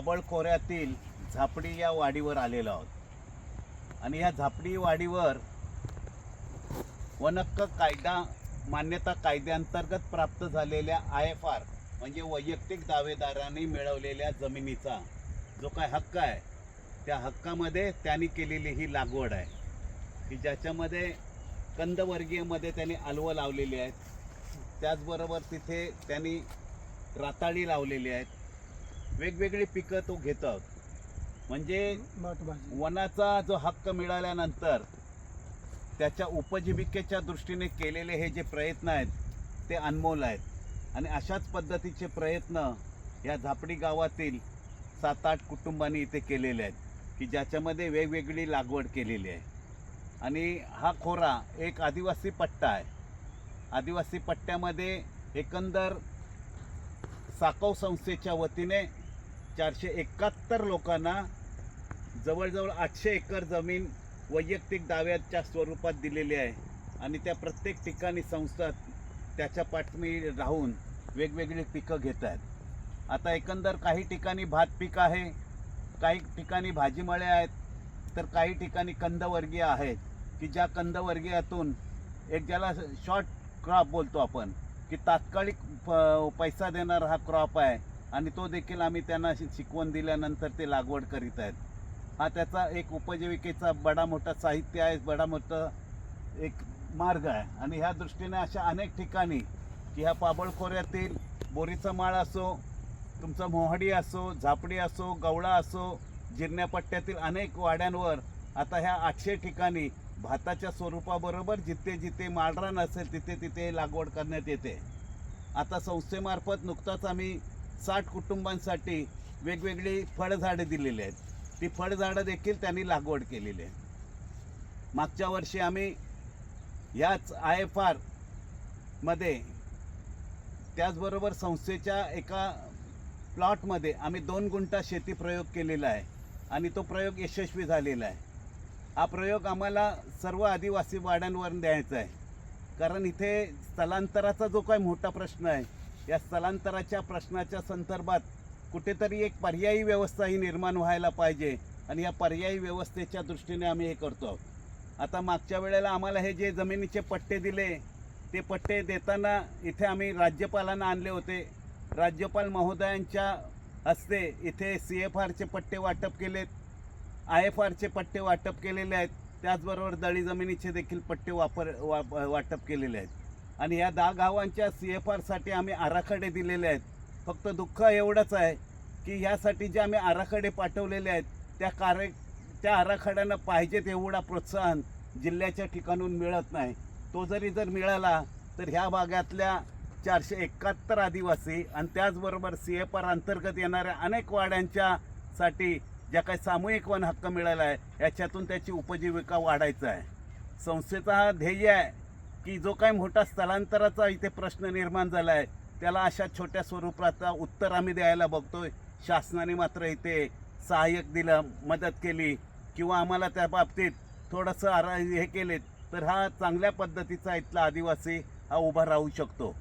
पाबळ खोऱ्यातील झापडी या वाडीवर आलेलो आहोत. आणि ह्या झापडी वाडीवर वनक्क कायदा मान्यता कायद्याअंतर्गत प्राप्त झालेल्या आय एफ आर म्हणजे वैयक्तिक दावेदारांनी मिळवलेल्या जमिनीचा जो काय हक्क आहे त्या हक्कामध्ये त्यांनी केलेली ही लागवड आहे. की ज्याच्यामध्ये कंदवर्गीयमध्ये त्यांनी अलवं लावलेली आहेत. त्याचबरोबर तिथे त्यांनी राताळी लावलेली आहेत. वेगवेगळी पिकं तो घेत. आहोत म्हणजे वनाचा जो हक्क मिळाल्यानंतर त्याच्या उपजीविकेच्या दृष्टीने केलेले हे जे प्रयत्न आहेत ते अनमोल आहेत. आणि अशाच पद्धतीचे प्रयत्न या झापडी गावातील सात आठ कुटुंबांनी इथे केलेले आहेत की ज्याच्यामध्ये वेगवेगळी लागवड केलेली आहे. आणि हा खोरा एक आदिवासी पट्टा आहे. आदिवासी पट्ट्यामध्ये एकंदर साकव संस्थेच्या वतीने चारशे एकाहत्तर लोकांना जवळजवळ आठशे एकर जमीन वैयक्तिक दाव्याच्या स्वरूपात दिलेली आहे. आणि त्या प्रत्येक ठिकाणी संस्था त्याच्या पाठमी राहून वेगवेगळी पिकं घेत आहेत. आता एकंदर काही ठिकाणी भात पीक आहे काही ठिकाणी भाजीमळे आहेत तर काही ठिकाणी कंदवर्गीय आहेत की ज्या कंदवर्गीयातून एक ज्याला शॉर्ट क्रॉप बोलतो आपण की तात्कालिक पैसा देणारा हा क्रॉप आहे आणि तो देखील आम्ही त्यांना शिकवण दिल्यानंतर ते लागवड करीत आहेत. हा त्याचा एक उपजीविकेचा बडा मोठा साहित्य आहे बडा मोठा एक मार्ग आहे. आणि ह्या दृष्टीने अशा अनेक ठिकाणी की ह्या पाबळखोऱ्यातील बोरीचा माळ असो तुमचा मोहडी असो झापडी असो गवळा असो जिरण्यापट्ट्यातील अनेक वाड्यांवर आता ह्या आठशे ठिकाणी भाताच्या स्वरूपाबरोबर जिथे जिथे माळरान असेल तिथे तिथे लागवड करण्यात येते. आता संस्थेमार्फत नुकताच आम्ही साठ कुटुंबांसाठी वेगवेगळी फळझाडे दिलेली आहेत. ती फळझाडं देखील त्यांनी लागवड केलेली आहे मागच्या वर्षी आम्ही याच आय एफ आरमध्ये त्याचबरोबर संस्थेच्या एका प्लॉटमध्ये आम्ही दोन गुंठा शेती प्रयोग केलेला आहे आणि तो प्रयोग यशस्वी झालेला आहे. हा प्रयोग आम्हाला सर्व आदिवासी वाड्यांवर द्यायचा आहे. कारण इथे स्थलांतराचा जो काही मोठा प्रश्न आहे या स्थलांतराच्या प्रश्नाच्या संदर्भात कुठेतरी एक पर्यायी व्यवस्था ही निर्माण व्हायला पाहिजे आणि या पर्यायी व्यवस्थेच्या दृष्टीने आम्ही हे करतो आहोत. आता मागच्या वेळेला आम्हाला हे जे जमिनीचे पट्टे दिले ते पट्टे देताना इथे आम्ही राज्यपालांना आणले होते. राज्यपाल महोदयांच्या हस्ते इथे सी एफ आरचे पट्टे वाटप केलेत आय एफ आरचे पट्टे वाटप केलेले आहेत. त्याचबरोबर दळी जमिनीचे देखील पट्टे वापर वा वाटप केलेले आहेत. आणि या दहा गावांच्या सी एफ आरसाठी आम्ही आराखडे दिलेले आहेत. फक्त दुःख एवढंच आहे की ह्यासाठी जे आम्ही आराखडे पाठवलेले आहेत त्या कार्य त्या आराखड्यांना पाहिजे तेवढा प्रोत्साहन जिल्ह्याच्या ठिकाणून मिळत नाही. तो जरी जर मिळाला तर ह्या भागातल्या चारशे एकाहत्तर आदिवासी आणि त्याचबरोबर सी एफ आर अंतर्गत येणाऱ्या अनेक वाड्यांच्या साठी ज्या काही सामूहिक वन हक्क मिळाला आहे याच्यातून त्याची उपजीविका वाढायचं आहे. संस्थेचा हा ध्येय आहे. की जो काही मोठा स्थलांतराचा इथे प्रश्न निर्माण झाला आहे त्याला अशा छोट्या स्वरूपाचा उत्तर आम्ही द्यायला बघतोय. शासनाने मात्र इथे सहाय्यक दिलं मदत केली किंवा आम्हाला त्या बाबतीत थोडंसं आरा हे केलेत तर हा चांगल्या पद्धतीचा इथला आदिवासी हा उभा राहू शकतो.